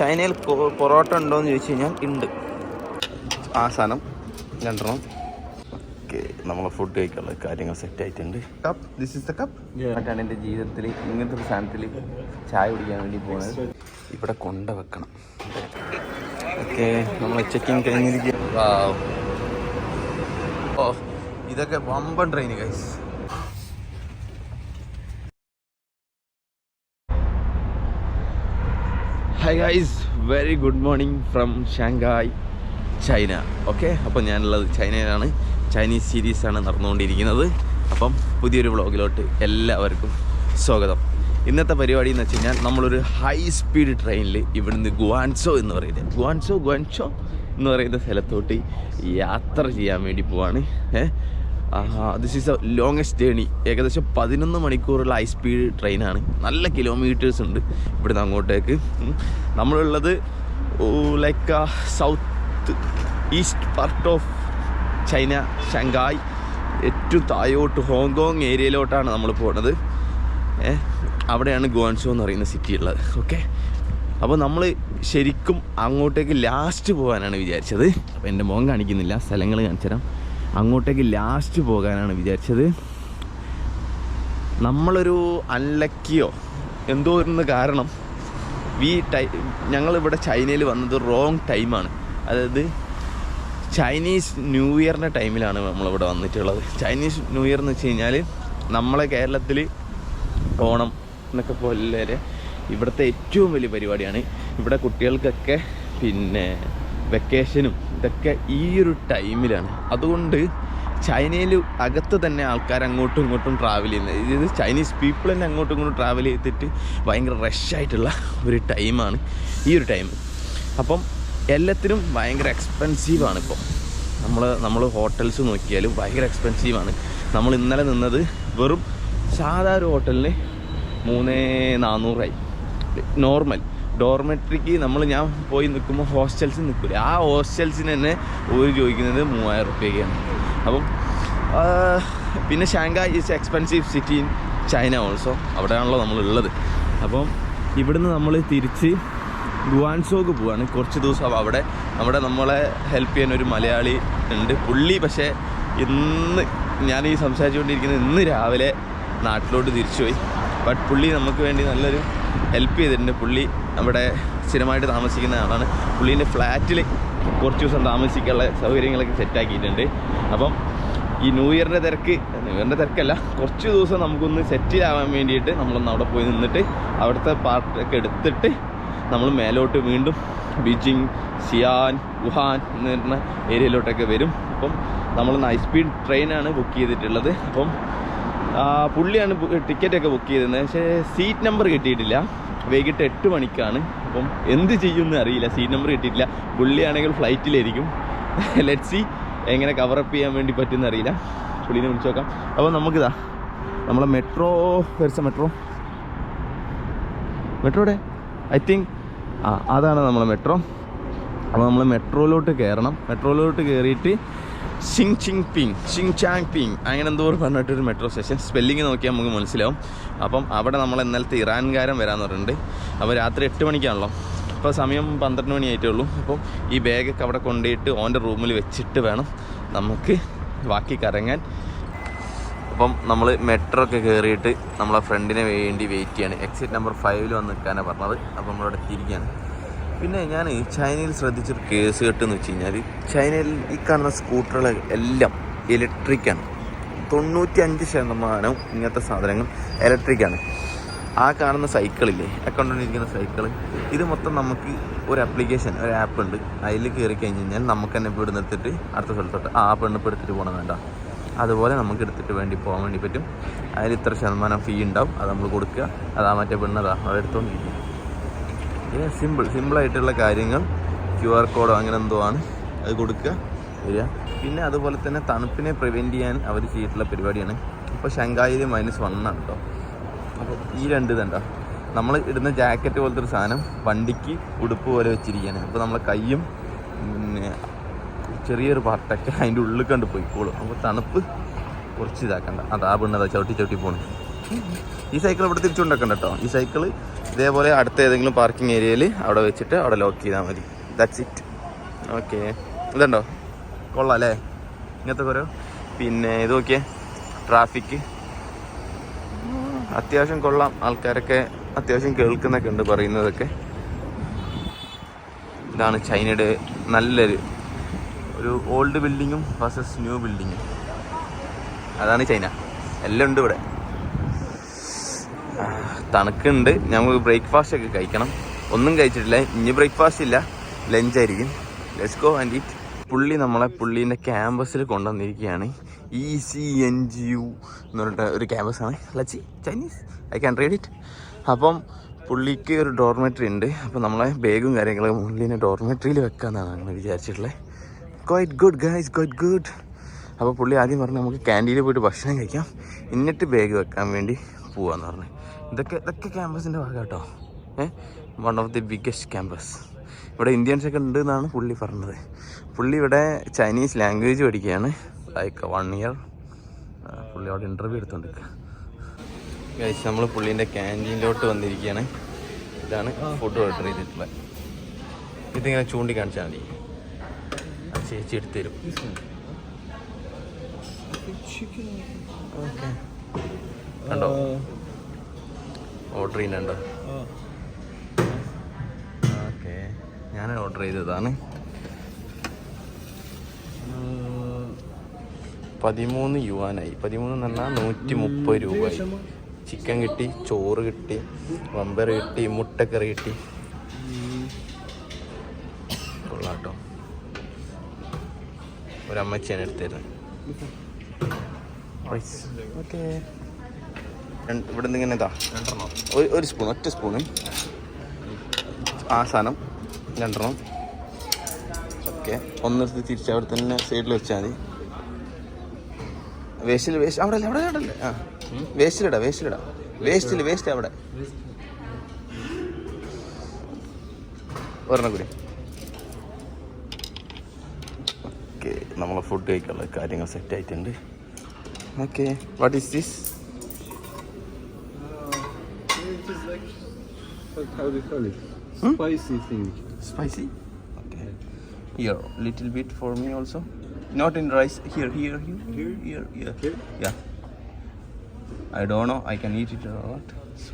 ചൈനയിൽ പൊറോട്ട ഉണ്ടോ എന്ന് ചോദിച്ചു കഴിഞ്ഞാൽ ഉണ്ട്. ആ സാധനം രണ്ടെണ്ണം. ഓക്കെ നമ്മളെ ഫുഡ് കഴിക്കാനുള്ള കാര്യങ്ങൾ സെറ്റ് ആയിട്ടുണ്ട്. Cup this is the cup എന്നിട്ടാണ് എന്റെ ജീവിതത്തിൽ ഇങ്ങനത്തെ ഒരു സാധനത്തിൽ ചായ കുടിക്കാൻ വേണ്ടി പോകുന്നത്. ഇവിടെ കൊണ്ട വെക്കണം ഓക്കെ നമ്മൾ ചെക്കിങ് കഴിഞ്ഞിരിക്കുക ഓ ഇതൊക്കെ വമ്പൻ train guys hi guys very good morning from Shanghai China okay അപ്പോൾ ഞാനുള്ളത് ചൈനയിലാണ് ചൈനീസ് സീരീസാണ് നടന്നുകൊണ്ടിരിക്കുന്നത്. അപ്പം പുതിയൊരു വ്ളോഗിലോട്ട് എല്ലാവർക്കും സ്വാഗതം. ഇന്നത്തെ പരിപാടി എന്ന് വെച്ച് കഴിഞ്ഞാൽ നമ്മളൊരു ഹൈ സ്പീഡ് ട്രെയിനിൽ ഇവിടുന്ന് ഗുവാൻസോ എന്ന് പറയുന്നത്. ഗുവാൻസോ ഗുവാൻസോ എന്ന് പറയുന്ന സ്ഥലത്തോട്ട് യാത്ര ചെയ്യാൻ വേണ്ടി പോവാണ്. ഏഹ്? This is a longest journey ഏകദേശം പതിനൊന്ന് മണിക്കൂറുള്ള ഹൈ സ്പീഡ് ട്രെയിനാണ് നല്ല കിലോമീറ്റേഴ്സ് ഉണ്ട് ഇവിടുന്ന് അങ്ങോട്ടേക്ക്. നമ്മളുള്ളത് like south east part of China Shanghai ഏറ്റവും തായോട്ട് ഹോങ്കോങ് ഏരിയയിലോട്ടാണ് നമ്മൾ പോകുന്നത് അവിടെയാണ് ഗുവാൻസോ എന്ന് പറയുന്ന സിറ്റി ഉള്ളത്. ഓക്കെ അപ്പോൾ നമ്മൾ ശരിക്കും അങ്ങോട്ടേക്ക് ലാസ്റ്റ് പോകാനാണ് വിചാരിച്ചത്. അപ്പോൾ എന്റെ മുഖം കാണിക്കുന്നില്ല. സ്ഥലങ്ങൾ കാണിച്ചു തരാം അങ്ങോട്ടേക്ക് ലാസ്റ്റ് പോകാനാണ് വിചാരിച്ചത്. നമ്മളൊരു അൺലക്കിയോ എന്തോ ഒന്ന് കാരണം ഈ ടൈ ഞങ്ങളിവിടെ ചൈനയിൽ വന്നത് റോങ് ടൈമാണ് അതായത് ചൈനീസ് ന്യൂ ഇയറിന്റെ ടൈമിലാണ് നമ്മളിവിടെ വന്നിട്ടുള്ളത്. ചൈനീസ് ന്യൂ ഇയർ എന്ന് വെച്ച് കഴിഞ്ഞാൽ നമ്മളെ കേരളത്തിൽ ഓണം എന്നൊക്കെ പോലെ ഇവിടുത്തെ ഏറ്റവും വലിയ പരിപാടിയാണ്. ഇവിടെ കുട്ടികൾക്കൊക്കെ പിന്നെ വെക്കേഷനും ഇതൊക്കെ ഈ ഒരു ടൈമിലാണ് അതുകൊണ്ട് ചൈനയിൽ അകത്ത് തന്നെ ആൾക്കാർ അങ്ങോട്ടും ഇങ്ങോട്ടും ട്രാവൽ ചെയ്യുന്നത്. ഇത് ചൈനീസ് പീപ്പിൾ തന്നെ അങ്ങോട്ടും ഇങ്ങോട്ടും ട്രാവൽ ചെയ്തിട്ട് ഭയങ്കര റഷായിട്ടുള്ള ഒരു ടൈമാണ് ഈ ഒരു ടൈം അപ്പം എല്ലാത്തിനും ഭയങ്കര എക്സ്പെൻസീവാണ് ഇപ്പോൾ നമ്മൾ നമ്മൾ ഹോട്ടൽസ് നോക്കിയാലും ഭയങ്കര എക്സ്പെൻസീവാണ് നമ്മൾ ഇന്നലെ നിന്നത് വെറും സാധാ ഒരു ഹോട്ടലിന് മൂന്ന് നാനൂറായി നോർമൽ ഡോർമെട്രിക്ക് നമ്മൾ ഞാൻ പോയി നിൽക്കുമ്പോൾ ഹോസ്റ്റൽസിൽ നിൽക്കില്ല ആ ഹോസ്റ്റൽസിന് തന്നെ ഒരു ചോദിക്കുന്നത് മൂവായിരം റുപ്യക്കാണ്. അപ്പം പിന്നെ Shanghai is expensive city in China also അവിടെയാണല്ലോ നമ്മളുള്ളത്. അപ്പം ഇവിടുന്ന് നമ്മൾ തിരിച്ച് ഗുവാൻസോക്ക് പോവാണ്. കുറച്ച് ദിവസം അവിടെ നമ്മുടെ നമ്മളെ ഹെൽപ്പ് ചെയ്യാൻ ഒരു മലയാളി ഉണ്ട്. പുള്ളി പക്ഷേ ഇന്ന് ഞാൻ ഈ സംസാരിച്ചുകൊണ്ടിരിക്കുന്നത് ഇന്ന് രാവിലെ നാട്ടിലോട്ട് തിരിച്ചുപോയി. ബട്ട് പുള്ളി നമുക്ക് വേണ്ടി നല്ലൊരു ഹെൽപ്പ് ചെയ്തിട്ടുണ്ട്. പുള്ളി അവിടെ സ്ഥിരമായിട്ട് താമസിക്കുന്ന ആളാണ്. പുള്ളീന്റെ ഫ്ലാറ്റിൽ കുറച്ച് ദിവസം താമസിക്കാനുള്ള സൗകര്യങ്ങളൊക്കെ സെറ്റാക്കിയിട്ടുണ്ട് അപ്പം ഈ ന്യൂ ഇയറിന്റെ തിരക്ക് ന്യൂ ഇയറിന്റെ തിരക്കല്ല കുറച്ച് ദിവസം നമുക്കൊന്ന് സെറ്റിലാവാൻ വേണ്ടിയിട്ട് നമ്മളൊന്ന് അവിടെ പോയി നിന്നിട്ട് അവിടുത്തെ പാർട്ടൊക്കെ എടുത്തിട്ട് നമ്മൾ മേലോട്ട് വീണ്ടും ബീജിങ് സിയാൻ വുഹാൻ എന്ന് പറഞ്ഞ ഏരിയയിലോട്ടൊക്കെ വരും. അപ്പം നമ്മൾ ഹൈ സ്പീഡ് ട്രെയിനാണ് ബുക്ക് ചെയ്തിട്ടുള്ളത്. അപ്പം പുള്ളിയാണ് ടിക്കറ്റൊക്കെ ബുക്ക് ചെയ്തിരുന്നത് പക്ഷേ സീറ്റ് നമ്പർ കിട്ടിയിട്ടില്ല. വൈകിട്ട് എട്ട് മണിക്കാണ്. അപ്പം എന്ത് ചെയ്യുമെന്ന് അറിയില്ല. സീറ്റ് നമ്പർ കിട്ടിയിട്ടില്ല. പുള്ളിയാണെങ്കിൽ ഫ്ലൈറ്റിലായിരിക്കും ലെറ്റ് സി എങ്ങനെ കവറപ്പ് ചെയ്യാൻ വേണ്ടി പറ്റുമെന്ന് അറിയില്ല. പുള്ളീനെ വിളിച്ചു നോക്കാം. അപ്പോൾ നമുക്കിതാ നമ്മളെ മെട്രോ വരച്ച മെട്രോ മെട്രോടെ ഐ തിങ്ക് ആ അതാണ് നമ്മളെ മെട്രോ അപ്പോൾ നമ്മൾ മെട്രോയിലോട്ട് കയറണം. മെട്രോയിലോട്ട് കയറിയിട്ട് ഷിങ് ചിങ് പിങ് ഷിങ് ചാങ് പിങ് അങ്ങനെ എന്തോ പറഞ്ഞിട്ടൊരു മെട്രോ സ്റ്റേഷൻ സ്പെല്ലിങ് നോക്കിയാൽ നമുക്ക് മനസ്സിലാവും. അപ്പം അവിടെ നമ്മൾ ഇന്നലത്തെ ഇറാൻകാരൻ വരാമെന്ന് പറഞ്ഞിട്ടുണ്ട്. അപ്പോൾ രാത്രി എട്ട് മണിക്കാണല്ലോ. ഇപ്പോൾ സമയം പന്ത്രണ്ട് മണിയായിട്ടേ ഉള്ളൂ അപ്പം ഈ ബാഗൊക്കെ അവിടെ കൊണ്ടുപോയിട്ട് ഓന്റെ റൂമിൽ വെച്ചിട്ട് വേണം നമുക്ക് ബാക്കി കറങ്ങാൻ. അപ്പം നമ്മൾ മെട്രോ ഒക്കെ കയറിയിട്ട് നമ്മളെ ഫ്രണ്ടിനെ വേണ്ടി വെയിറ്റ് ചെയ്യാണ്. എക്സിറ്റ് നമ്പർ ഫൈവിൽ വന്ന് നിൽക്കാനാണ് പറഞ്ഞത്. അപ്പം നമ്മളവിടെ എത്തിയിരിക്കുകയാണ് പിന്നെ ഞാൻ ചൈനയിൽ ശ്രദ്ധിച്ചൊരു കേസ് കെട്ടെന്ന് വെച്ച് കഴിഞ്ഞാൽ ചൈനയിൽ ഈ കാണുന്ന സ്കൂട്ടറുകൾ എല്ലാം ഇലക്ട്രിക്കാണ് തൊണ്ണൂറ്റി അഞ്ച് ശതമാനം ഇങ്ങനത്തെ സാധനങ്ങൾ ഇലക്ട്രിക്കാണ് ആ കാണുന്ന സൈക്കിളില്ലേ അക്കൗണ്ട് കൊണ്ടുവന്നിരിക്കുന്ന സൈക്കിൾ ഇത് മൊത്തം നമുക്ക് ഒരു ആപ്ലിക്കേഷൻ ഒരു ആപ്പ് ഉണ്ട്. അതിൽ കയറി കഴിഞ്ഞ് കഴിഞ്ഞാൽ നമുക്ക് തന്നെ ഇപ്പോൾ നിർത്തിയിട്ട് അടുത്ത സ്ഥലത്തോട്ട് ആ പെണ്ണ് ഇപ്പോൾ എടുത്തിട്ട് പോകണം വേണ്ട അതുപോലെ നമുക്ക് എടുത്തിട്ട് വേണ്ടി പോകാൻ വേണ്ടി പറ്റും. അതിൽ ഇത്ര ശതമാനം ഫീ ഉണ്ടാവും. അത് നമ്മൾ കൊടുക്കുക. അതാ മറ്റേ പെണ്ണതാ അവിടെ എടുത്തോണ്ടിരിക്കും. ഇത് സിമ്പിൾ സിമ്പിളായിട്ടുള്ള കാര്യങ്ങൾ ക്യു ആർ കോഡോ അങ്ങനെ എന്തോ ആണ് അത് കൊടുക്കുക വരിക. പിന്നെ അതുപോലെ തന്നെ തണുപ്പിനെ പ്രിവെന്റ് ചെയ്യാൻ അവർ ചെയ്തിട്ടുള്ള പരിപാടിയാണ്. ഇപ്പോൾ ഷങ്കായിൽ മൈനസ് വൺ ആണ് കേട്ടോ അപ്പോൾ ഈ രണ്ട് ഇതുണ്ടോ? നമ്മൾ ഇടുന്ന ജാക്കറ്റ് പോലത്തെ ഒരു സാധനം വണ്ടിക്ക് ഉടുപ്പ് പോലെ വെച്ചിരിക്കുകയാണ്. അപ്പോൾ നമ്മളെ കൈയും പിന്നെ ചെറിയൊരു പാർട്ടൊക്കെ അതിന്റെ ഉള്ളിൽ കണ്ട് പോയിക്കോളും. അപ്പോൾ തണുപ്പ് കുറച്ച് ഇതാക്കണ്ട. അതാ പെണ്ണതാ ചവിട്ടി ചവിട്ടി പോണേ. ഈ സൈക്കിൾ ഇവിടെ തിരിച്ചുകൊണ്ടൊക്കെ കേട്ടോ ഈ സൈക്കിൾ ഇതേപോലെ അടുത്ത ഏതെങ്കിലും പാർക്കിംഗ് ഏരിയയിൽ അവിടെ വെച്ചിട്ട് അവിടെ ലോക്ക് ചെയ്താൽ മതി. ദാറ്റ്സ് ഇറ്റ് ഓക്കെ ഇതുണ്ടോ? കൊള്ളാം അല്ലേ? ഇങ്ങനത്തെ കുറവ് പിന്നെ ഇത് നോക്കിയേ. ട്രാഫിക് അത്യാവശ്യം കൊള്ളാം. ആൾക്കാരൊക്കെ അത്യാവശ്യം കേൾക്കുന്നൊക്കെ ഉണ്ട് പറയുന്നതൊക്കെ. ഇതാണ് ചൈനയുടെ നല്ലൊരു ഒരു ഓൾഡ് ബിൽഡിങ്ങും വേഴ്സസ് ന്യൂ ബിൽഡിങ്ങും അതാണ് ചൈന. എല്ലാം ഉണ്ട് ഇവിടെ. തണുക്കുണ്ട്. നമുക്ക് ബ്രേക്ക്ഫാസ്റ്റ് ഒക്കെ കഴിക്കണം. ഒന്നും കഴിച്ചിട്ടില്ല. ഇനി ബ്രേക്ക്ഫാസ്റ്റ് ഇല്ല. ലഞ്ച് ആയിരിക്കും. ലെറ്റ്സ് ഗോ ആൻഡ് ഇറ്റ് പുള്ളി നമ്മളെ പുള്ളീന്റെ ക്യാമ്പസിൽ കൊണ്ടുവന്നിരിക്കുകയാണ്. E C N G U എന്ന് പറഞ്ഞിട്ട് ഒരു ക്യാമ്പസാണ്. Lachi Chinese I can read it അപ്പം പുള്ളിക്ക് ഒരു ഡോർമെട്രി ഉണ്ട്. അപ്പം നമ്മളെ ബാഗും കാര്യങ്ങളും പുള്ളീനെ ഡോർമെട്രിയിൽ വെക്കാമെന്നാണ് ഞങ്ങൾ വിചാരിച്ചിട്ടുള്ളത് quite good guys quite good അപ്പോൾ പുള്ളി ആദ്യം പറഞ്ഞു നമുക്ക് ക്യാന്റീനിൽ പോയിട്ട് ഭക്ഷണം കഴിക്കാം. എന്നിട്ട് ബാഗ് വെക്കാൻ വേണ്ടി പോവാന്ന് പറഞ്ഞു. ഇതൊക്കെ ഇതൊക്കെ ക്യാമ്പസിന്റെ ഭാഗം കേട്ടോ one of the biggest campus ഇവിടെ ഇന്ത്യൻസൊക്കെ ഉണ്ട് എന്നാണ് പുള്ളി പറഞ്ഞത്. പുള്ളി ഇവിടെ ചൈനീസ് ലാംഗ്വേജ് പഠിക്കുകയാണ്. ലൈക്ക് വൺ ഇയർ പുള്ളി അവിടെ ഇന്റർവ്യൂ എടുത്തോണ്ടിരിക്കുക കഴിച്ച് നമ്മൾ പുള്ളീന്റെ ക്യാന്റീനിലോട്ട് വന്നിരിക്കുകയാണ്. ഇതാണ് ഫുഡ് ഓർഡർ ചെയ്തിട്ടുള്ളത് ഇതിങ്ങനെ ചൂണ്ടിക്കാണിച്ചാൽ മതി. ചേച്ചി എടുത്തു തരും ഓക്കെ കണ്ടോ? ഓർഡർ ചെയ്യുന്നുണ്ട്. ഓക്കെ. ഞാൻ ഓർഡർ ചെയ്തതാണ്. പതിമൂന്ന് യുവാനായി. പതിമൂന്ന് എന്ന് പറഞ്ഞാൽ നൂറ്റി മുപ്പത് രൂപയായി ചിക്കൻ കിട്ടി ചോറ് കിട്ടി വമ്പർ കിട്ടി മുട്ടക്കറി കിട്ടി. കൊള്ളാട്ടോ. ഒരമ്മച്ചിയാണ് എടുത്തിരുന്നത്. ഓക്കെ. ഇവിടെ നിന്ന് ഇങ്ങനെ ഇതാ. ഒരു ഒരു സ്പൂൺ ഒറ്റ സ്പൂണും ആ സാധനം രണ്ടെണ്ണം. ഓക്കെ. ഒന്നെടുത്ത് തിരിച്ച് അവിടെ തന്നെ സൈഡിൽ വെച്ചാൽ മതി. വേസ്റ്റിൽ വേസ്റ്റ് അവിടെ അല്ലേ അവിടെ അവിടെ ആ. വേസ്റ്റിലിടാ വേസ്റ്റിലിടാ. വേസ്റ്റിൽ വേസ്റ്റ് അവിടെ. ഒരെണ്ണം കൂടി. ഓക്കെ നമ്മളെ ഫുഡ് കഴിക്കാനുള്ള കാര്യങ്ങൾ സെറ്റ് ആയിട്ടുണ്ട്. Okay what is this how do you call it? Hmm? Spicy thing. Spicy? Okay. Here, little bit for me also. Not in rice. Here, here, here, here, here, here. Here? Yeah. I don't know. I can eat it or not. So.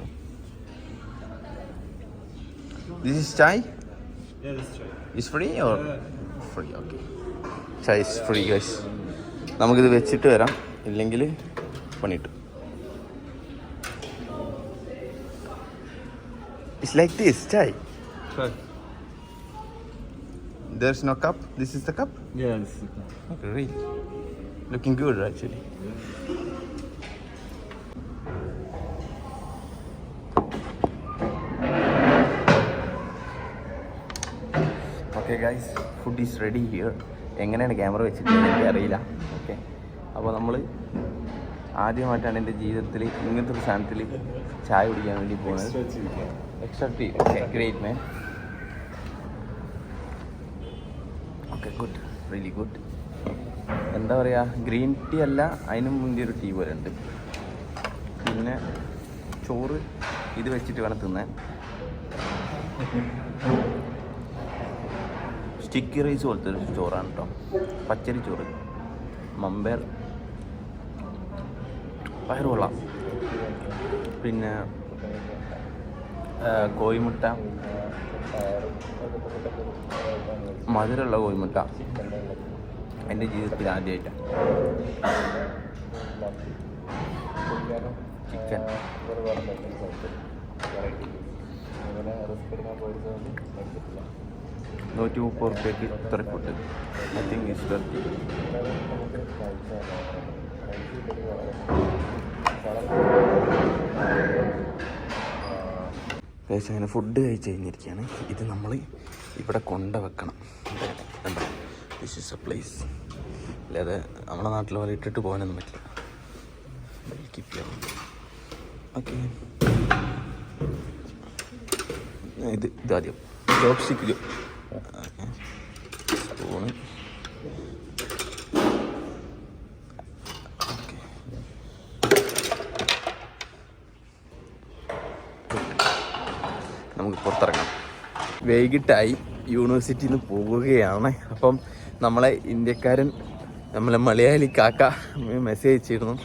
This is chai. Yeah, let's try. Is free or free? Okay. Chai is free, guys. നമുക്കിത് വെച്ചിട്ട് വരാം ഇല്ലെങ്കിൽ പണിയിട്ടു it's this chai. Chai There's no cup. This is the cup. Yeah, this is Okay, really. Looking good, actually. Okay guys food is ready here എങ്ങനെയാണ് camera വെച്ചിട്ട് എനിക്കറിയില്ല okay അപ്പോൾ നമ്മൾ ആദ്യമായിട്ടാണ് എന്റെ ജീവിതത്തിൽ ഇങ്ങനത്തെ ഒരു സാധനത്തിൽ ചായ കുടിക്കാൻ വേണ്ടി പോകുന്നത്. Extra tea okay great man okay good really good എന്താ പറയുക ഗ്രീൻ ടീ അല്ല അതിനും മുന്തിയ ഒരു ടീ പോലെ ഉണ്ട്. പിന്നെ ചോറ് ഇത് വെച്ചിട്ട് വേണം തിന്നാൻ. സ്റ്റിക്കി റൈസ് പോലത്തെ ഒരു ചോറാണ് കേട്ടോ പച്ചരി ചോറ്. മമ്പേർ പയറ് കൊള്ളാം പിന്നെ കോഴിമുട്ട. മധുരമുള്ള കോഴിമുട്ട. എന്റെ ജീവിതത്തിൽ ആദ്യമായിട്ടാണ് ചിക്കൻ നൂറ്റി മുപ്പത് റുപ്യക്ക് ഇത്ര food I think is worthy കഴിച്ച് അങ്ങനെ ഫുഡ് കഴിച്ച് കഴിഞ്ഞിരിക്കുകയാണ്. ഇത് നമ്മൾ ഇവിടെ കൊണ്ട? വെക്കണം ദിസ് ഇസ് എ പ്ലേസ് അല്ലാതെ നമ്മുടെ നാട്ടിൽ പോലെ ഇട്ടിട്ട് പോകാനൊന്നും പറ്റില്ല. കീപ്പ് ചെയ്യാം ഓക്കെ ഇത് ഇതാദ്യം സ്പൂണ് ഓക്കെ പുറത്തിറങ്ങണം വൈകിട്ടായി യൂണിവേഴ്സിറ്റിയിൽ നിന്ന് പോവുകയാണ്. അപ്പം നമ്മളെ ഇന്ത്യക്കാരൻ നമ്മളെ മലയാളി കാക്ക മെസ്സേജ് അയച്ചിരുന്നു.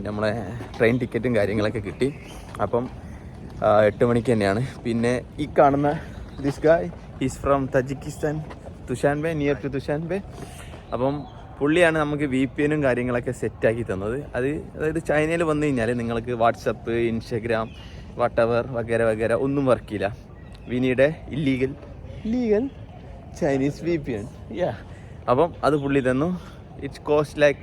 നമ്മളെ ട്രെയിൻ ടിക്കറ്റും കാര്യങ്ങളൊക്കെ കിട്ടി. അപ്പം എട്ട് മണിക്ക് തന്നെയാണ്. പിന്നെ ഈ കാണുന്ന this guy is from Tajikistan Dushanbe near to Dushanbe അപ്പം പുള്ളിയാണ് നമുക്ക് വി പി എനും കാര്യങ്ങളൊക്കെ സെറ്റാക്കി തന്നത്. അത് അതായത് ചൈനയിൽ വന്നു കഴിഞ്ഞാൽ നിങ്ങൾക്ക് വാട്സപ്പ് ഇൻസ്റ്റഗ്രാം വട്ടവർ വഗേര വഗേര ഒന്നും വർക്ക് ചെയ്യില്ല. വിനീടെ illegal illegal Chinese V P N യാ അപ്പം അത് പുള്ളി തന്നു. It's cost like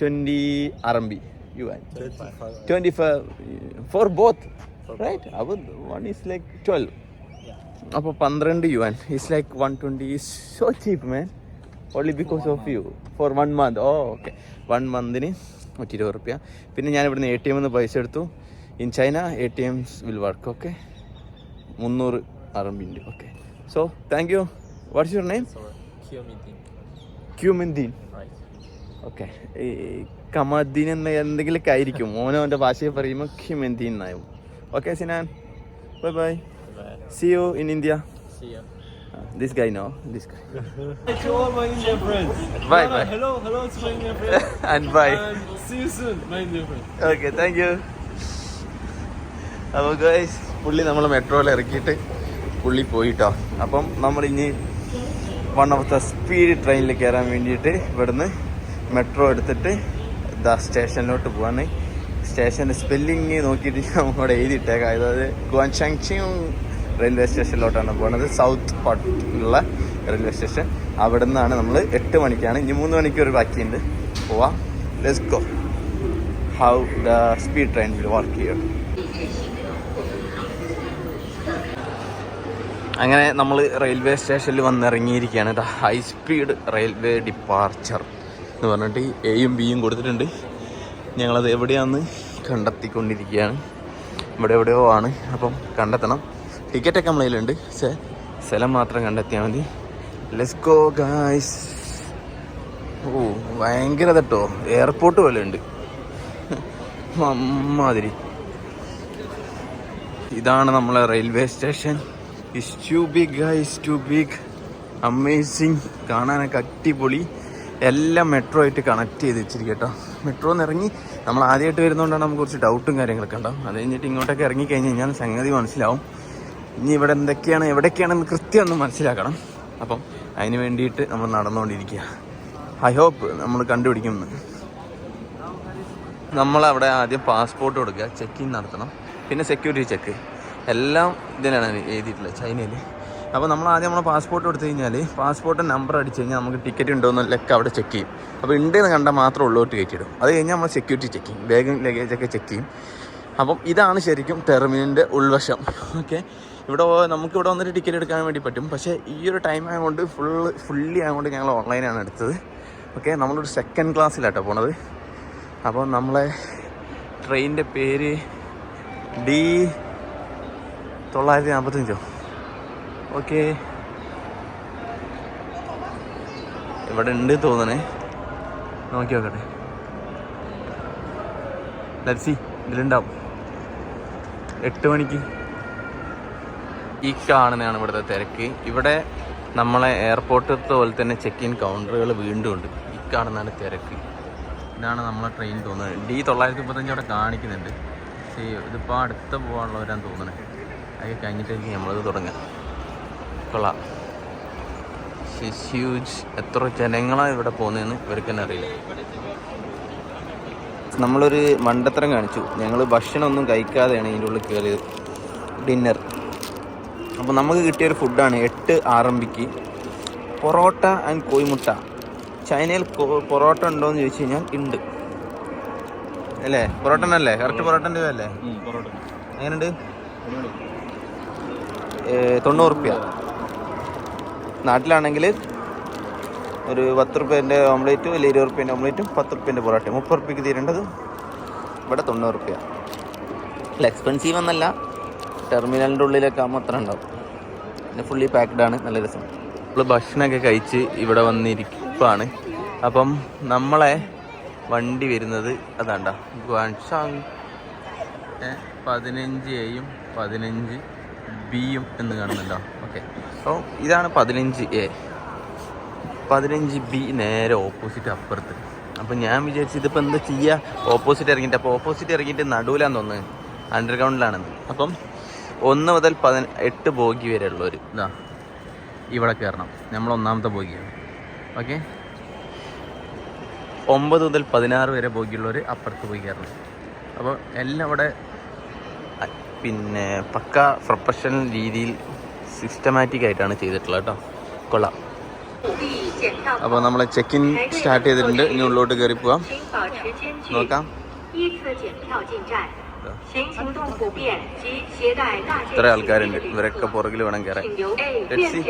twenty R M B yuan twenty five four both right അപ്പോൾ വൺ ഈസ് ലൈക്ക് ട്വൽവ് അപ്പോൾ പന്ത്രണ്ട് yuan is like one twenty is so cheap man only because of you for one month oh okay one മന്തിന് നൂറ്റി ഇരുപത് റുപ്യ. പിന്നെ ഞാൻ ഇവിടുന്ന് A T എമ്മിൽ നിന്ന് പൈസ എടുത്തു. In China A T Ms will work okay മുന്നൂറ് അറബിന്റെ okay so thank you what's your name ക്യൂമിന്ദീൻ okay ഈ കമദ്ദീൻ എന്ന എന്തെങ്കിലുമൊക്കെ ആയിരിക്കും. ഓനോ അവന്റെ ഭാഷയിൽ പറയുമ്പോൾ ക്യൂമിന്ദീൻ എന്നാവും. Okay Sinan bye bye see you in India This guy, no. This guy. to all my Indian friends. Bye, bye. Hello, hello to my Indian friends. and bye. And see you soon, my Indian friends. Okay, thank you അപ്പോൾ guys പുള്ളി നമ്മൾ മെട്രോയിൽ ഇറക്കിയിട്ട് പുള്ളി പോയിട്ടോ. അപ്പം നമ്മൾ ഇനി വൺ ഓഫ് ദ സ്പീഡ് ട്രെയിനിൽ കയറാൻ വേണ്ടിയിട്ട് ഇവിടുന്ന് മെട്രോ എടുത്തിട്ട് ദ സ്റ്റേഷനിലോട്ട് പോവാണ്. സ്റ്റേഷന്റെ സ്പെല്ലിങ് നോക്കിയിട്ട് ഞാൻ അവിടെ എഴുതിയിട്ടേക്കാം. അതായത് ഗുവാൻഷാങ്ഷിയും റെയിൽവേ സ്റ്റേഷനിലോട്ടാണ് പോകുന്നത് സൗത്ത് പാർട്ടിലുള്ള റെയിൽവേ സ്റ്റേഷൻ അവിടെ നിന്നാണ് നമ്മൾ എട്ട് മണിക്കാണ്. ഇനി മൂന്ന് മണിക്കൂർ ബാക്കിയുണ്ട്. പോവാം. Let's go how the speed train will work here. അങ്ങനെ നമ്മൾ റെയിൽവേ സ്റ്റേഷനിൽ വന്നിറങ്ങിയിരിക്കുകയാണ്. The high speed railway departure എന്ന് പറഞ്ഞിട്ട് എയും ബിയും കൊടുത്തിട്ടുണ്ട്. ഞങ്ങളത് എവിടെയാന്ന് കണ്ടെത്തിക്കൊണ്ടിരിക്കുകയാണ്. ഇവിടെ എവിടെയോ ആണ്. അപ്പം കണ്ടെത്തണം. ടിക്കറ്റൊക്കെ നമ്മളെ ഉണ്ട് പക്ഷേ സ്ഥലം മാത്രം കണ്ടെത്തിയാൽ മതി. ലെസ്കോ ഗായ്സ് ഓ ഭയങ്കര തട്ടോ എയർപോർട്ട് പോലെ ഉണ്ട്. അമ്മാതിരി. ഇതാണ് നമ്മളെ railway station is too big guys too big amazing കാണാനൊക്കെ അടിപൊളി. എല്ലാം മെട്രോ ആയിട്ട് കണക്ട് ചെയ്ത് വെച്ചിരിക്കും കേട്ടോ മെട്രോ എന്ന് ഇറങ്ങി നമ്മൾ ആദ്യമായിട്ട് വരുന്നതുകൊണ്ടാണ് നമുക്ക് കുറച്ച് ഡൗട്ടും കാര്യങ്ങളൊക്കെ ഉണ്ടാവും. അത് കഴിഞ്ഞിട്ട് ഇങ്ങോട്ടൊക്കെ ഇറങ്ങി കഴിഞ്ഞ് കഴിഞ്ഞാൽ സംഗതി മനസ്സിലാവും. ഇനി ഇവിടെ എന്തൊക്കെയാണ് എവിടേക്കാണെന്ന് കൃത്യം ഒന്ന് മനസ്സിലാക്കണം. അപ്പം അതിന് വേണ്ടിയിട്ട് നമ്മൾ നടന്നുകൊണ്ടിരിക്കുക ഐ ഹോപ്പ് നമ്മൾ കണ്ടുപിടിക്കുമെന്ന് നമ്മളവിടെ ആദ്യം പാസ്പോർട്ട് കൊടുക്കുക. ചെക്കിങ് നടത്തണം. പിന്നെ സെക്യൂരിറ്റി ചെക്ക് എല്ലാം ഇതിനാണ് എഴുതിയിട്ടുള്ളത് ചൈനയിൽ അപ്പോൾ നമ്മൾ ആദ്യം നമ്മൾ പാസ്പോർട്ട് കൊടുത്തു കഴിഞ്ഞാൽ പാസ്പോർട്ട് നമ്പർ അടിച്ച് കഴിഞ്ഞാൽ നമുക്ക് ടിക്കറ്റ് ഉണ്ടോ എന്നൊക്കെ അവിടെ ചെക്ക് ചെയ്യും. അപ്പോൾ ഉണ്ടെന്ന് കണ്ടാൽ മാത്രം ഉള്ളോട്ട് കയറ്റിയിടും അത് കഴിഞ്ഞാൽ നമ്മൾ സെക്യൂരിറ്റി ചെക്ക് ചെയ്യും. ബാഗും ലഗേജൊക്കെ ചെക്ക് ചെയ്യും. അപ്പം ഇതാണ് ശരിക്കും ടെർമിനലിന്റെ ഉൾവശം. ഓക്കെ ഇവിടെ വ- നമുക്ക് ഇവിടെ വന്നിട്ട് ടിക്കറ്റ് എടുക്കാൻ വേണ്ടി പറ്റും. പക്ഷേ ഈ ഒരു ടൈം ആയതുകൊണ്ട് ഫുൾ ഫുള്ളി ആയതുകൊണ്ട് ഞങ്ങൾ ഓൺലൈനാണ് എടുത്തത്. ഓക്കെ നമ്മളൊരു സെക്കൻഡ് ക്ലാസ്സിലാട്ടോ പോണത്. അപ്പോൾ നമ്മളെ ട്രെയിനിന്റെ പേര് ഡി തൊള്ളായിരത്തി നാൽപ്പത്തഞ്ചോ ഓക്കെ. ഇവിടെ ഉണ്ട് തോന്നണേ. നോക്കി നോക്കട്ടെ. ലറ്റ്സി ഇതിലുണ്ടാവും. എട്ട് മണിക്ക്. ഈ കാണുന്നതാണ് ഇവിടുത്തെ തിരക്ക്. ഇവിടെ നമ്മളെ എയർപോർട്ടിലത്തെ പോലെ തന്നെ ചെക്ക് ഇൻ കൗണ്ടറുകൾ വീണ്ടും ഉണ്ട്. ഈ കാണുന്നതാണ് തിരക്ക്. ഇതാണ് നമ്മളെ ട്രെയിൻ തോന്നുന്നത്. ഡി തൊള്ളായിരത്തി മുപ്പത്തഞ്ച് അവിടെ കാണിക്കുന്നുണ്ട്. ഇതിപ്പോൾ അടുത്ത പോകാനുള്ളവരാൻ തോന്നണേ. അത് കഴിഞ്ഞിട്ടായിരിക്കും നമ്മളത് തുടങ്ങുക കൊള്ളാം. ഹ്യൂജ് എത്ര ജനങ്ങളാണ് ഇവിടെ പോകുന്നതെന്ന് ഇവർക്ക് തന്നെ അറിയില്ല. നമ്മളൊരു മണ്ടത്തരം കാണിച്ചു. ഞങ്ങൾ ഭക്ഷണമൊന്നും കഴിക്കാതെയാണ് ഇതിന്റെ ഉള്ളിൽ കയറിയത്. ഡിന്നർ. അപ്പോൾ നമുക്ക് കിട്ടിയൊരു ഫുഡാണ് എട്ട് ആർ എം ബിക്ക് പൊറോട്ട ആൻഡ് കോയിമുട്ട ചൈനയിൽ പൊറോട്ട ഉണ്ടോ എന്ന് ചോദിച്ചു കഴിഞ്ഞാൽ ഉണ്ട് അല്ലേ? പൊറോട്ട അല്ലേ കറക്റ്റ് പൊറോട്ടന്റെ അല്ലേ എങ്ങനെയുണ്ട്? തൊണ്ണൂറ് റുപ്യ നാട്ടിലാണെങ്കിൽ ഒരു പത്ത് റുപ്യേന്റെ ഓംലേറ്റും അല്ലെങ്കിൽ ഇരുപത് റുപ്യേന്റെ ഓംലേറ്റും പത്ത് റുപ്യേന്റെ പൊറോട്ടയും. മുപ്പത് റുപ്യക്ക് തീരേണ്ടത് ഇവിടെ തൊണ്ണൂറ് റുപ്യ അല്ല എക്സ്പെൻസീവ് എന്നല്ല. ടെർമിനലിന്റെ ഉള്ളിലൊക്കെ ആകുമ്പോൾ അത്ര ഉണ്ടാവും. പിന്നെ ഫുള്ളി പാക്ക്ഡ് ആണ്. നല്ല രസം. നമ്മൾ ഭക്ഷണമൊക്കെ കഴിച്ച് ഇവിടെ വന്നിരിക്കുകയാണ് അപ്പം നമ്മളെ വണ്ടി വരുന്നത് അതാണ്ടാ. ഗുവാൻഷാങ് പതിനഞ്ച് എയും പതിനഞ്ച് ബിയും എന്ന് കാണുന്നുണ്ടോ ഓക്കെ. അപ്പോൾ ഇതാണ് പതിനഞ്ച് എ. പതിനഞ്ച് ബി നേരെ ഓപ്പോസിറ്റ് അപ്പുറത്ത്. അപ്പോൾ ഞാൻ വിചാരിച്ചു ഇതിപ്പോൾ എന്താ ചെയ്യുക ഓപ്പോസിറ്റ് ഇറങ്ങിയിട്ട്. അപ്പോൾ ഓപ്പോസിറ്റ് ഇറങ്ങിയിട്ട് നടുവിലാന്ന് തോന്നുന്നത് അണ്ടർഗ്രൗണ്ടിലാണെന്ന്. അപ്പം ഒന്ന് മുതൽ പതി എട്ട് ബോഗി വരെ ഉള്ളൊരു ഇതാ. ഇവിടെ കയറണം. നമ്മൾ ഒന്നാമത്തെ ബോഗിയാണ്. ഓക്കെ. ഒമ്പത് മുതൽ പതിനാറ് വരെ ബോഗിയുള്ളവർ അപ്പുറത്ത് പോയി കയറണം. അപ്പോൾ എല്ലാം അവിടെ പിന്നെ പക്ക പ്രൊഫഷണൽ രീതിയിൽ സിസ്റ്റമാറ്റിക് ആയിട്ടാണ് ചെയ്തിട്ടുള്ളത് കേട്ടോ. കൊള്ളാം. അപ്പോൾ നമ്മൾ ചെക്ക് ഇൻ സ്റ്റാർട്ട് ചെയ്തിട്ടുണ്ട്. ഇനി ഉള്ളിലോട്ട് കയറി പോവാം. നോക്കാം. ഇത്ര ആൾക്കാരുണ്ട്. ഇവരൊക്കെ പുറകിൽ വേണം കയറാൻ. ലെറ്റ്സി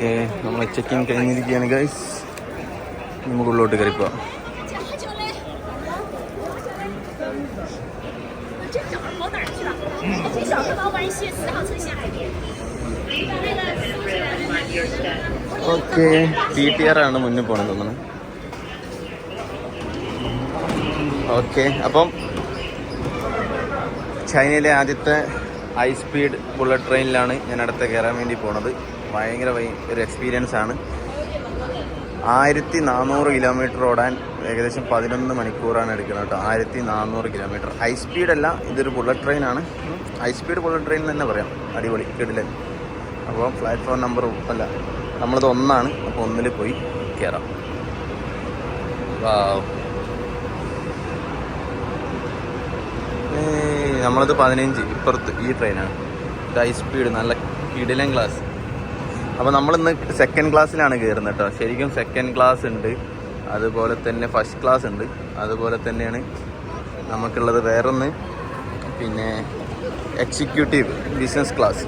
ഓക്കെ നമ്മൾ ചെക്ക് ഇൻ കഴിഞ്ഞിരിക്കുകയാണ് ഗൈസ് നമുക്ക് ഉള്ളോട്ട് കയറി പോവാം. ഓക്കെ പി ടി ആർ ആണ് മുന്നിൽ പോകണം തോന്നുന്നു. ഓക്കെ അപ്പം ചൈനയിലെ ആദ്യത്തെ ഹൈ സ്പീഡ് ബുള്ളറ്റ് ട്രെയിനിലാണ് ഞാൻ അടുത്ത കയറാൻ വേണ്ടി പോണത്. ഭയങ്കര ഒരു എക്സ്പീരിയൻസ് ആണ്. ആയിരത്തി നാനൂറ് കിലോമീറ്റർ ഓടാൻ ഏകദേശം പതിനൊന്ന് മണിക്കൂറാണ് എടുക്കുന്നത് കേട്ടോ. ആയിരത്തി നാനൂറ് കിലോമീറ്റർ ഹൈ സ്പീഡല്ല ഇതൊരു ബുള്ളറ്റ് ട്രെയിനാണ് ഹൈ സ്പീഡ് ബുള്ളറ്റ് ട്രെയിൻ തന്നെ പറയാം. അടിപൊളി കിടിലൻ. അപ്പോൾ പ്ലാറ്റ്ഫോം നമ്പർ അല്ല നമ്മളത് ഒന്നാണ്. അപ്പോൾ ഒന്നിൽ പോയി കയറാം നമ്മളത് പതിനഞ്ച് ഇപ്പുറത്ത് ഈ ട്രെയിനാണ് ഹൈ സ്പീഡ് നല്ല കിടിലൻ ക്ലാസ് അപ്പോൾ നമ്മളിന്ന് സെക്കൻഡ് ക്ലാസ്സിലാണ് കയറുന്നത് കേട്ടോ ശരിക്കും സെക്കൻഡ് ക്ലാസ് ഉണ്ട്. അതുപോലെ തന്നെ ഫസ്റ്റ് ക്ലാസ് ഉണ്ട്. അതുപോലെ തന്നെയാണ് നമുക്കുള്ളത് വേറൊന്ന്. പിന്നെ എക്സിക്യൂട്ടീവ് ബിസിനസ് ക്ലാസ്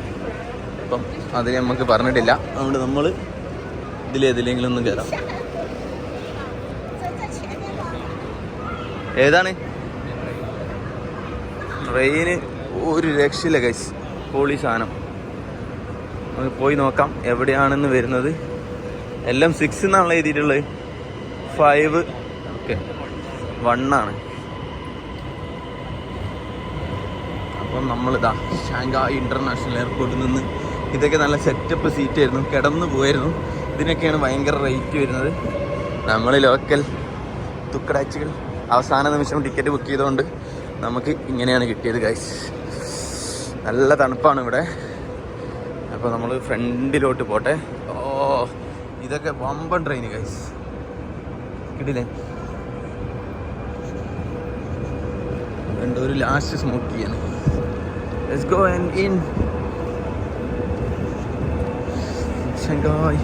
അപ്പം അത് നമുക്ക് പറഞ്ഞിട്ടില്ല. അതുകൊണ്ട് നമ്മൾ ഇതിലേതിലെങ്കിലും ഒന്ന് കയറാം ഏതാണ്? ട്രെയിന് ഒരു രക്ഷയില്ല കൈസ് പോളി സാധനം. നമുക്ക് പോയി നോക്കാം എവിടെയാണെന്ന് വരുന്നത്. എല്ലാം സിക്സ് എന്നാണ് എഴുതിയിട്ടുള്ളത്. ഫൈവ് ഓക്കെ വണ്ണാണ് അപ്പം നമ്മളിതാ ഷാങ്കായ് ഇന്റർനാഷണൽ എയർപോർട്ടിൽ നിന്ന് ഇതൊക്കെ നല്ല സെറ്റപ്പ് സീറ്റ് ആയിരുന്നു. കിടന്നു പോയിരുന്നു. ഇതിനൊക്കെയാണ് ഭയങ്കര റേറ്റ് വരുന്നത്. നമ്മൾ ലോക്കൽ തുക്കടാച്ചുകൾ അവസാന നിമിഷം ടിക്കറ്റ് ബുക്ക് ചെയ്തുകൊണ്ട് നമുക്ക് ഇങ്ങനെയാണ് കിട്ടിയത് ഗൈസ് നല്ല തണുപ്പാണ് ഇവിടെ. അപ്പോൾ നമ്മൾ ഫ്രണ്ടിലോട്ട് പോട്ടെ. ഓ ഇതൊക്കെ വമ്പൻ ട്രെയിൻ കൈസ് കിട്ടില്ലേ ഒരു ലാസ്റ്റ് സ്മോക്ക് ചെയ്യാണ്. Let's go and in Shanghai.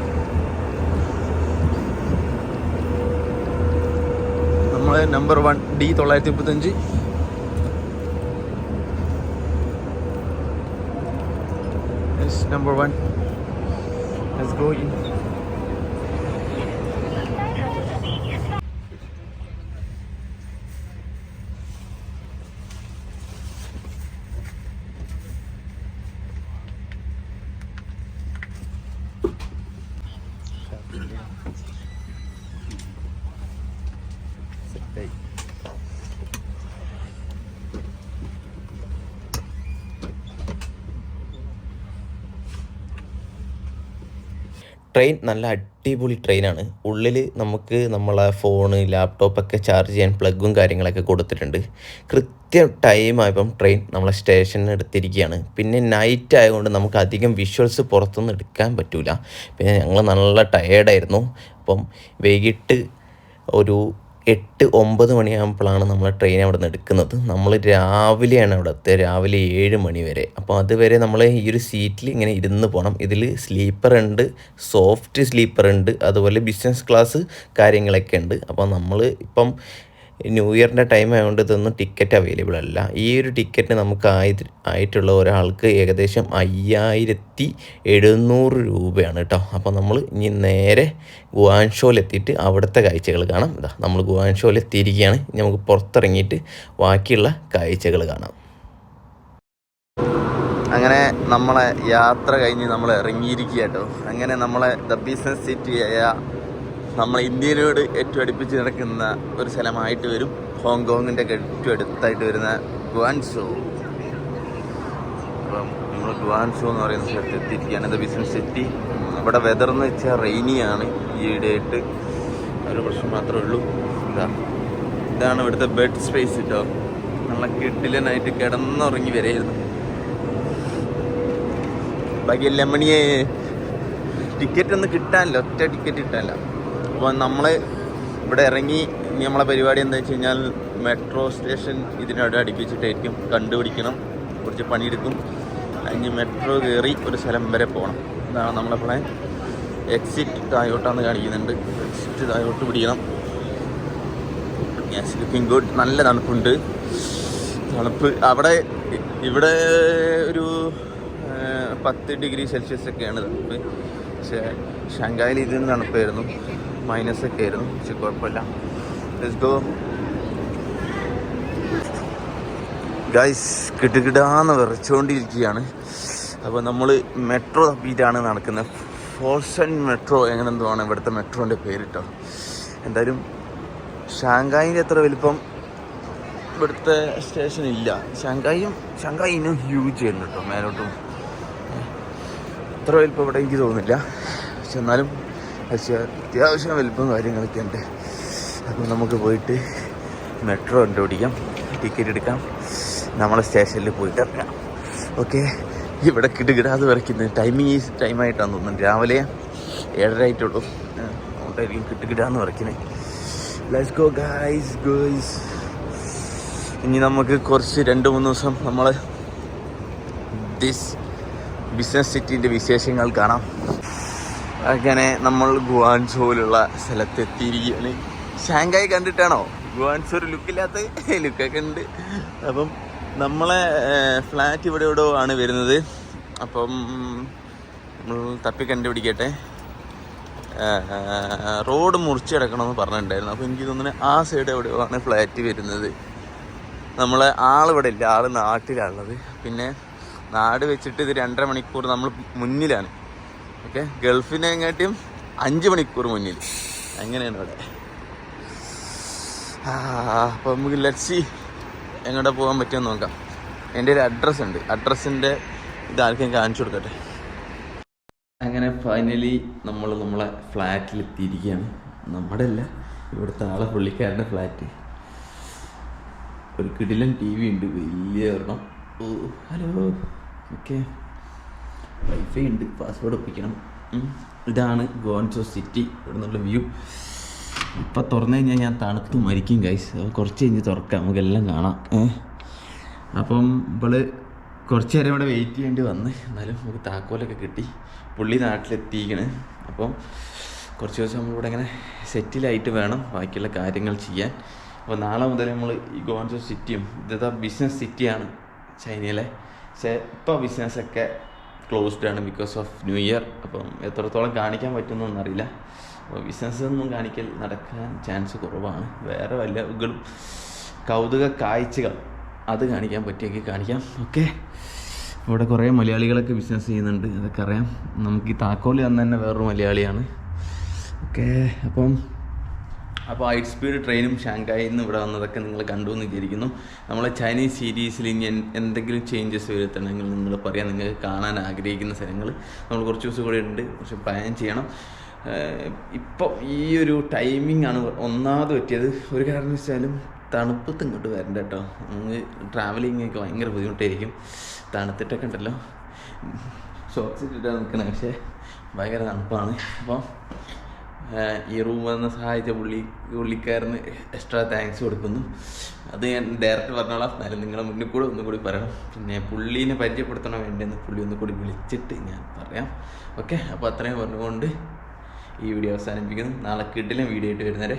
നമ്മളെ നമ്പർ വൺ ഡി തൊള്ളായിരത്തി മുപ്പത്തഞ്ച് number one let's go in സെറ്റായി ട്രെയിൻ നല്ല അടിപൊളി ട്രെയിനാണ് ഉള്ളിൽ നമുക്ക് നമ്മളെ ഫോണ് ലാപ്ടോപ്പൊക്കെ ചാർജ് ചെയ്യാൻ പ്ലഗും കാര്യങ്ങളൊക്കെ കൊടുത്തിട്ടുണ്ട്. കൃത്യം ടൈമായപ്പം ട്രെയിൻ നമ്മളെ സ്റ്റേഷനിൽ എടുത്തിരിക്കുകയാണ്. പിന്നെ നൈറ്റ് ആയതുകൊണ്ട് നമുക്ക് അധികം വിഷ്വൽസ് പുറത്തുനിന്ന് എടുക്കാൻ പറ്റില്ല പിന്നെ ഞങ്ങൾ നല്ല ടയേർഡായിരുന്നു അപ്പം വൈകിട്ട് ഒരു എട്ട് ഒമ്പത് മണിയാകുമ്പോഴാണ് നമ്മൾ ട്രെയിൻ അവിടെ നിന്ന് എടുക്കുന്നത്. നമ്മൾ രാവിലെയാണ് അവിടെ എത്തുക രാവിലെ ഏഴ് മണി വരെ. അപ്പോൾ അതുവരെ നമ്മൾ ഈ ഒരു സീറ്റിൽ ഇങ്ങനെ ഇരുന്ന് പോകണം ഇതിൽ സ്ലീപ്പർ ഉണ്ട് സോഫ്റ്റ് സ്ലീപ്പർ ഉണ്ട് അതുപോലെ ബിസിനസ് ക്ലാസ് കാര്യങ്ങളൊക്കെ ഉണ്ട്. അപ്പോൾ നമ്മൾ ഇപ്പം ന്യൂ ഇയറിന്റെ ടൈം ആയതുകൊണ്ട് ഇതൊന്നും ടിക്കറ്റ് അവൈലബിൾ അല്ല. ഈ ഒരു ടിക്കറ്റ് നമുക്ക് ആയി ആയിട്ടുള്ള ഒരാൾക്ക് ഏകദേശം അയ്യായിരത്തി എഴുന്നൂറ് രൂപയാണ് കേട്ടോ അപ്പോൾ നമ്മൾ ഇനി നേരെ ഗുവാൻഷോയിലെത്തിയിട്ട് അവിടുത്തെ കാഴ്ചകൾ കാണാം. ഇതാ നമ്മൾ ഗുവാൻഷോയിലെത്തിയിരിക്കുകയാണ് ഇനി നമുക്ക് പുറത്തിറങ്ങിയിട്ട് ബാക്കിയുള്ള കാഴ്ചകൾ കാണാം. അങ്ങനെ നമ്മളെ യാത്ര കഴിഞ്ഞ് നമ്മൾ ഇറങ്ങിയിരിക്കുക കേട്ടോ അങ്ങനെ നമ്മളെ ദ ബിസിനസ് സിറ്റിയായ നമ്മൾ ഇന്ത്യയിലോട് ഏറ്റവും അടുപ്പിച്ച് നടക്കുന്ന ഒരു സ്ഥലമായിട്ട് വരും. ഹോങ്കോങ്ങിന്റെ ഏറ്റവും അടുത്തായിട്ട് വരുന്ന ഗുവാൻസോ. അപ്പം നമ്മൾ ഗുവാൻസോ എന്ന് പറയുന്ന സ്ഥലത്ത് എത്തിയിരിക്കുകയാണ് ഇത് ബിസിനസ് സിറ്റി ഇവിടെ വെതർ എന്ന് വെച്ചാൽ റെയിനിയാണ് ഈയിടെയായിട്ട് ഒരു പ്രശ്നം മാത്രമേ ഉള്ളൂ. ഇതാ. ഇതാണ് ഇവിടുത്തെ ബെഡ് സ്പേസ് കേട്ടോ നല്ല കിട്ടിലനായിട്ട് കിടന്നുറങ്ങി വരെയായിരുന്നു. ബാക്കി ലെമണിയെ ടിക്കറ്റ് ഒന്നും കിട്ടാനില്ല. ഒറ്റ ടിക്കറ്റ് കിട്ടാനില്ല. അപ്പോൾ നമ്മൾ ഇവിടെ ഇറങ്ങി നമ്മളെ പരിപാടി എന്താ വെച്ച് കഴിഞ്ഞാൽ മെട്രോ സ്റ്റേഷൻ ഇതിനോട് അടുപ്പിച്ചിട്ടായിരിക്കും കണ്ടുപിടിക്കണം. കുറച്ച് പണിയെടുക്കും. അതിന് മെട്രോ കയറി ഒരു സ്ഥലം വരെ പോകണം. ഇതാണ് നമ്മളെ പ്ലാൻ എക്സിറ്റ് തായോട്ടാന്ന് കാണിക്കുന്നുണ്ട്. എക്സിറ്റ് തായോട്ട് പിടിക്കണം. ഗ്യാസ് ലുക്കിംഗ് ഗുഡ് നല്ല തണുപ്പുണ്ട്. തണുപ്പ്. അവിടെ ഇവിടെ ഒരു പത്ത് ഡിഗ്രി സെൽഷ്യസ് ഒക്കെയാണ് തണുപ്പ്. പക്ഷേ ഷാങ്കായിൽ ഇതിന് തണുപ്പായിരുന്നു. മൈനസ് ഒക്കെ ആയിരുന്നു പക്ഷെ കുഴപ്പമില്ല. ഗൈസ് കിടുകിടാന്ന് വിറച്ചുകൊണ്ടിരിക്കുകയാണ് അപ്പോൾ നമ്മൾ മെട്രോ തപ്പിയിട്ടാണ് നടക്കുന്നത്. ഫോൾസൺ മെട്രോ എങ്ങനെ എന്തോ ഇവിടുത്തെ മെട്രോന്റെ പേരിട്ടോ എന്തായാലും ഷാങ്കായിന്റെ എത്ര വലിപ്പം ഇവിടുത്തെ സ്റ്റേഷൻ ഇല്ല. ഷാങ്കായും ഷാങ്കായി ഹ്യൂജ് ചെയ്യുന്നുണ്ട് കേട്ടോ മേലോട്ടും. എത്ര വലിപ്പം ഇവിടെ എനിക്ക് തോന്നുന്നില്ല. പക്ഷെ എന്നാലും പക്ഷേ അത്യാവശ്യം വലിപ്പം കാര്യങ്ങളൊക്കെ ഉണ്ട്. അപ്പോൾ നമുക്ക് പോയിട്ട് മെട്രോ കണ്ടുപിടിക്കാം. ടിക്കറ്റ് എടുക്കാം. നമ്മളെ സ്റ്റേഷനിൽ പോയിട്ട് ഇറങ്ങാം. ഓക്കെ? ഇവിടെ കിടുകിടാതെ വരയ്ക്കുന്നത് ടൈമിങ് ഈ ടൈമായിട്ടാണ് തോന്നുന്നത് രാവിലെ ഏഴര ആയിട്ടുള്ളൂ. അതുകൊണ്ടായിരിക്കും കിട്ടുകിടാന്ന് വരയ്ക്കുന്നത് ലെറ്റ്സ് ഗോ ഗൈസ് ഗോയ്സ് ഇനി നമുക്ക് കുറച്ച് രണ്ട് മൂന്ന് ദിവസം നമ്മൾ ദിസ് ബിസിനസ് സിറ്റിന്റെ വിശേഷങ്ങൾ കാണാം. അങ്ങനെ നമ്മൾ ഗുവാൻസോയിലുള്ള സ്ഥലത്തെത്തിയിരിക്കുകയാണ്. ഷാങ്കായി കണ്ടിട്ടാണോ? ഗുവാൻസോ ഒരു ലുക്കില്ലാത്ത ലുക്കൊക്കെ ഉണ്ട്. അപ്പം നമ്മളെ ഫ്ലാറ്റ് ഇവിടെ എവിടെയോ ആണ് വരുന്നത്. അപ്പം നമ്മൾ തപ്പി കണ്ടുപിടിക്കട്ടെ. റോഡ് മുറിച്ച് കിടക്കണമെന്ന് പറഞ്ഞിട്ടുണ്ടായിരുന്നു. അപ്പോൾ എനിക്ക് തോന്നുന്നു ആ സൈഡ് എവിടെയോ ആണ് ഫ്ലാറ്റ് വരുന്നത്. നമ്മളെ ആളിവിടെ ഇല്ല. ആൾ നാട്ടിലാണുള്ളത്. പിന്നെ നാട് വെച്ചിട്ട് ഇത് രണ്ടര മണിക്കൂർ നമ്മൾ മുന്നിലാണ്. ഓക്കെ? ഗൾഫിനെങ്ങാട്ടിയും അഞ്ച് മണിക്കൂർ മുന്നിൽ. അങ്ങനെയാണ് ഇവിടെ? അപ്പം നമുക്ക് ലക്ഷി എങ്ങോട്ടാ പോകാൻ പറ്റുമെന്ന് നോക്കാം. എന്റെ ഒരു അഡ്രസ്സ് ഉണ്ട്. അഡ്രസ്സിന്റെ ഇത് ആർക്കും കാണിച്ചു കൊടുക്കട്ടെ? അങ്ങനെ ഫൈനലി നമ്മൾ നമ്മളെ ഫ്ലാറ്റിൽ എത്തിയിരിക്കുകയാണ് നമ്മുടെ അല്ല ഇവിടുത്തെ ആളെ പുള്ളിക്കാരന്റെ ഫ്ലാറ്റ്. ഒരു കിടിലൻ ടി വി ഉണ്ട്. വലിയ ഒരെണ്ണം. Oh hello. ഓക്കെ. വൈഫൈ ഉണ്ട്. പാസ്വേഡ് ഒപ്പിക്കണം. ഇതാണ് ഗോൺസോ സിറ്റി. ഇവിടെ നിന്നുള്ള വ്യൂ ഇപ്പം തുറന്നു കഴിഞ്ഞാൽ ഞാൻ തണുത്ത് മരിക്കും ഗൈസ് അപ്പോൾ കുറച്ച് കഴിഞ്ഞ് തുറക്കാം. നമുക്കെല്ലാം കാണാം. അപ്പം ഇവൾ കുറച്ച് നേരം ഇവിടെ വെയിറ്റ് ചെയ്യേണ്ടി വന്ന്. എന്നാലും നമുക്ക് താക്കോലൊക്കെ കിട്ടി. പുള്ളി നാട്ടിലെത്തിക്കണ് അപ്പം കുറച്ച് ദിവസം നമ്മളിവിടെ ഇങ്ങനെ സെറ്റിലായിട്ട് വേണം ബാക്കിയുള്ള കാര്യങ്ങൾ ചെയ്യാൻ. അപ്പോൾ നാളെ മുതൽ നമ്മൾ ഈ ഗോൺസോ സിറ്റിയും ഇതാ ബിസിനസ് സിറ്റിയാണ് ചൈനയിലെ. പക്ഷേ ഇപ്പോൾ ബിസിനസ്സൊക്കെ ക്ലോസ്ഡ് ആണ് ബിക്കോസ് ഓഫ് ന്യൂ ഇയർ അപ്പം എത്രത്തോളം കാണിക്കാൻ പറ്റുമെന്നൊന്നും അറിയില്ല അപ്പോൾ ബിസിനസ് ഒന്നും കാണിക്കൽ നടക്കാൻ ചാൻസ് കുറവാണ്. വേറെ വല്ല കൗതുക കാഴ്ചകൾ അത് കാണിക്കാൻ പറ്റിയെങ്കിൽ കാണിക്കാം. ഓക്കെ ഇവിടെ കുറേ മലയാളികളൊക്കെ ബിസിനസ് ചെയ്യുന്നുണ്ട്. അതൊക്കെ അറിയാം. നമുക്ക് ഈ തന്ന തന്നെ വേറൊരു മലയാളിയാണ്. ഓക്കെ അപ്പം അപ്പോൾ ഹൈറ്റ് സ്പീഡ് ട്രെയിനും ഷാങ്കായിൽ നിന്ന് ഇവിടെ വന്നതൊക്കെ നിങ്ങൾ കണ്ടു എന്ന് വിചാരിക്കുന്നു. നമ്മളെ ചൈനീസ് സീരീസിൽ ഇനി എന്തെങ്കിലും ചേഞ്ചസ് വരുത്തണമെങ്കിൽ നിങ്ങൾ പറയാം നിങ്ങൾക്ക് കാണാൻ ആഗ്രഹിക്കുന്ന സ്ഥലങ്ങൾ നമ്മൾ കുറച്ച് ദിവസം കൂടെ ഉണ്ട് കുറച്ച് പ്ലാൻ ചെയ്യണം. ഇപ്പോൾ ഈ ഒരു ടൈമിംഗ് ആണ് ഒന്നാമത് പറ്റിയത്. ഒരു കാരണം വെച്ചാലും തണുപ്പത്ത് ഇങ്ങോട്ട് വരണ്ട കേട്ടോ നമുക്ക് ട്രാവലിംഗ് ഒക്കെ ഭയങ്കര ബുദ്ധിമുട്ടായിരിക്കും. തണുത്തിട്ടൊക്കെ ഉണ്ടല്ലോ. ഷോക്സ് ഇട്ടിട്ടാണ് നിൽക്കുന്നത് പക്ഷേ ഭയങ്കര തണുപ്പാണ്. അപ്പം ഈ റൂം വന്ന് സഹായിച്ച പുള്ളി പുള്ളിക്കാരന് എക്സ്ട്രാ താങ്ക്സ് കൊടുക്കുന്നു. അത് ഞാൻ ഡയറക്റ്റ് പറഞ്ഞോളാം. എന്നാലും നിങ്ങളെ മുന്നിൽ കൂടെ ഒന്നും കൂടി പറയണം. പിന്നെ പുള്ളീനെ പരിചയപ്പെടുത്തണം വേണ്ടെന്ന് പുള്ളി ഒന്നും കൂടി വിളിച്ചിട്ട് ഞാൻ പറയാം. ഓക്കെ അപ്പോൾ അത്രയും പറഞ്ഞുകൊണ്ട് ഈ വീഡിയോ അവസാനിപ്പിക്കുന്നു. നാളെ കിട്ടിലും വീഡിയോ ആയിട്ട് വരുന്നവരെ